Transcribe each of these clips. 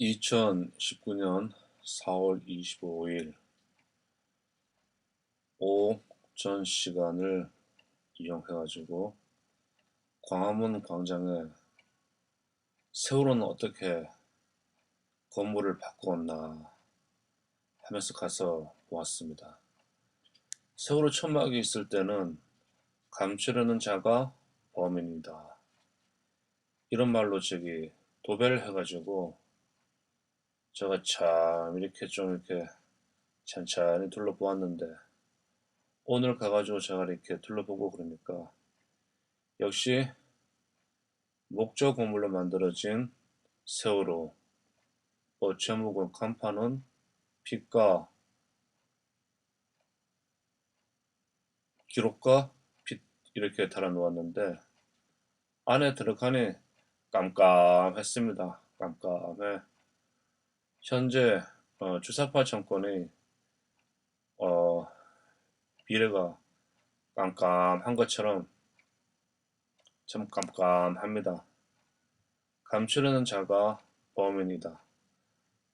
2019년 4월 25일 오전 시간을 이용해 가지고 광화문 광장에 세월호는 어떻게 건물을 바꾸었나 하면서 가서 보았습니다. 세월호 천막이 있을 때는 감추려는 자가 범인이다. 이런 말로 저기 도배를 해가지고 제가 참 이렇게 좀 이렇게 찬찬히 둘러보았는데 오늘 가가지고 제가 이렇게 둘러보고 그러니까 역시 목조 건물로 만들어진 세월호 어, 제목은 간판은 빛과 기록과 빛 이렇게 달아놓았는데 안에 들어가니 깜깜했습니다. 깜깜해. 현재 어, 주사파 정권의 어, 미래가 깜깜한 것처럼 참 깜깜합니다. 감추려는 자가 범인이다.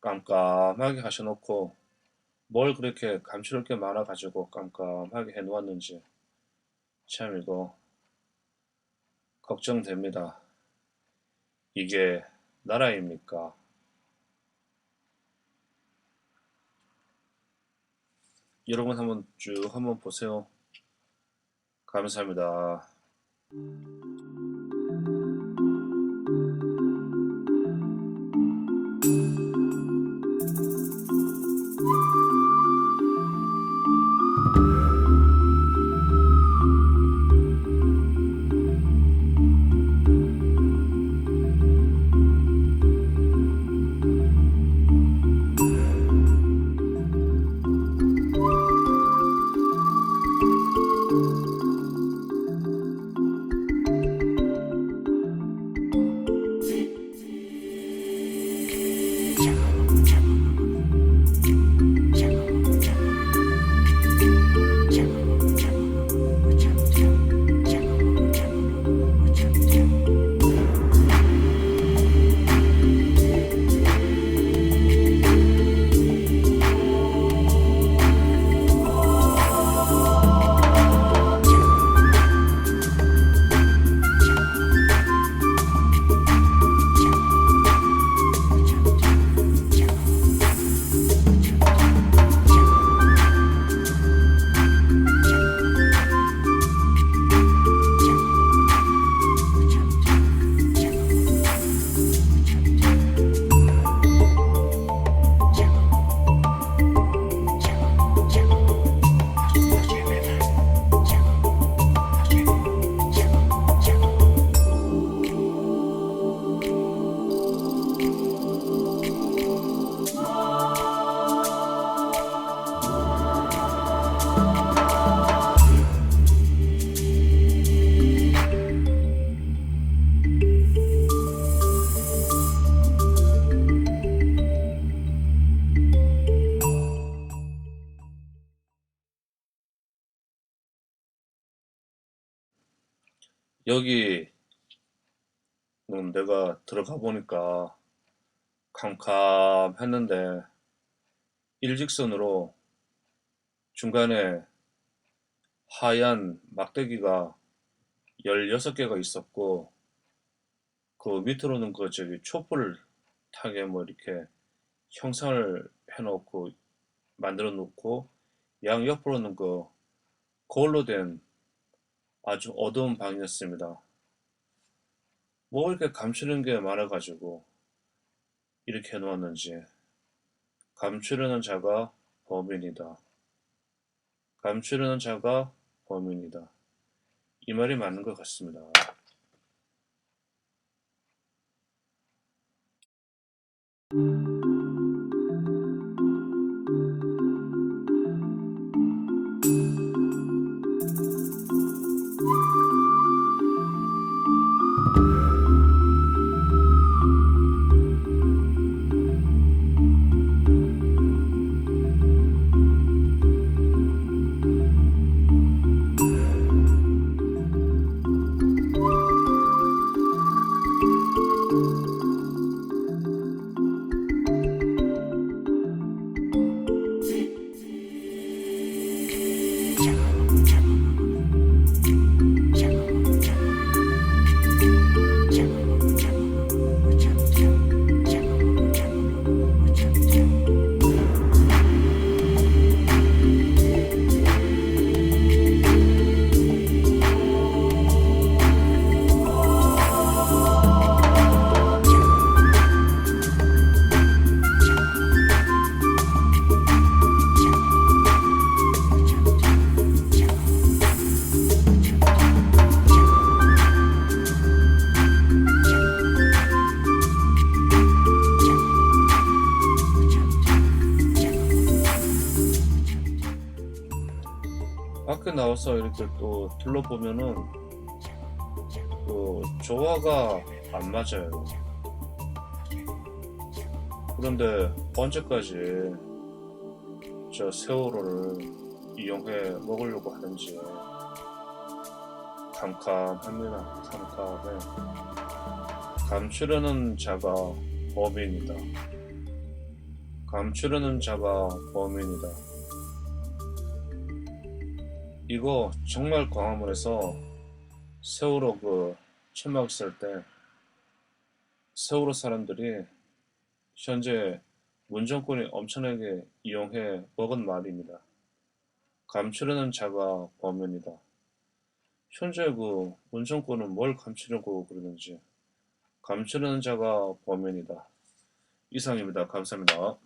깜깜하게 하셔놓고 뭘 그렇게 감추를 게 많아가지고 깜깜하게 해놓았는지 참 이거 걱정됩니다. 이게 나라입니까? 여러분 한번 쭉 한번 보세요. 감사합니다. 여기 음, 내가 들어가 보니까 캄캄했는데 일직선으로 중간에 하얀 막대기가 16개가 있었고 그 밑으로는 그 저기 촛불 타게 뭐 이렇게 형상을 해놓고 만들어 놓고 양 옆으로는 그 거울로 된 아주 어두운 방이었습니다. 뭐 이렇게 감추는 게 많아가지고 이렇게 해놓았는지 감추려는 자가 범인이다. 감추려는 자가 범인이다. 이 말이 맞는 것 같습니다. Check, check, check. 나와서 이렇게 또 둘러보면은 그 조화가 안 맞아요. 그런데 언제까지 저 세월호를 이용해 먹으려고 하는지 캄캄합니다. 캄캄해. 감추려는 자가 범인이다. 감추려는 자가 범인이다. 이거 정말 광화문에서 세월호 그 천막 있을 때 세월호 사람들이 현재 문정권이 엄청나게 이용해 먹은 말입니다. 감추려는 자가 범인이다. 현재 그 문정권은 뭘 감추려고 그러는지 감추려는 자가 범인이다. 이상입니다. 감사합니다.